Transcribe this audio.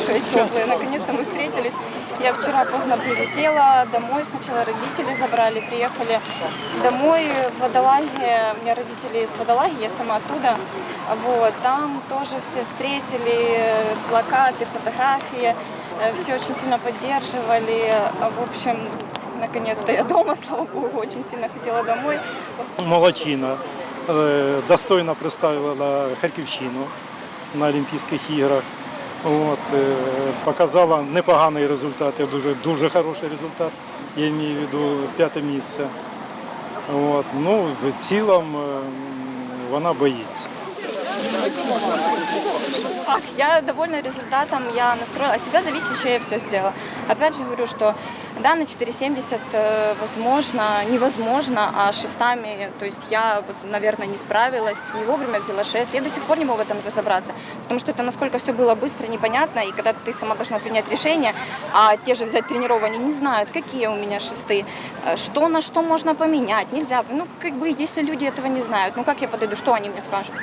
теплые. Наконец-то мы встретились. Я вчера поздно прилетела домой. Сначала родители забрали, приехали домой в Водолаге. У меня родители из Водолаги, я сама оттуда. Вот, там тоже все встретили, э, плакаты, фотографии. Э, Все очень сильно поддерживали. В общем, наконец-то я дома, слава богу, очень сильно хотела домой. Молодчина е, достойно представила Харківщину на Олімпійських іграх. От, е, показала непоганий результат, я дуже, дуже хороший результат. Я маю в виду п'яте місце. От, ну, в цілому вона боїться. Так, я довольна результатом, я настроила, от себя зависящее я все сделала. Опять же говорю, что да, на 4,70 э, возможно, невозможно, а шестами, то есть я, наверное, не справилась, не вовремя взяла шест. Я до сих пор не могу в этом разобраться, потому что это насколько все было быстро, непонятно, и когда ты сама должна принять решение, а те же взять тренеров, они не знают, какие у меня шесты, э, что на что можно поменять, нельзя. Ну, как бы, если люди этого не знают, ну как я подойду, что они мне скажут?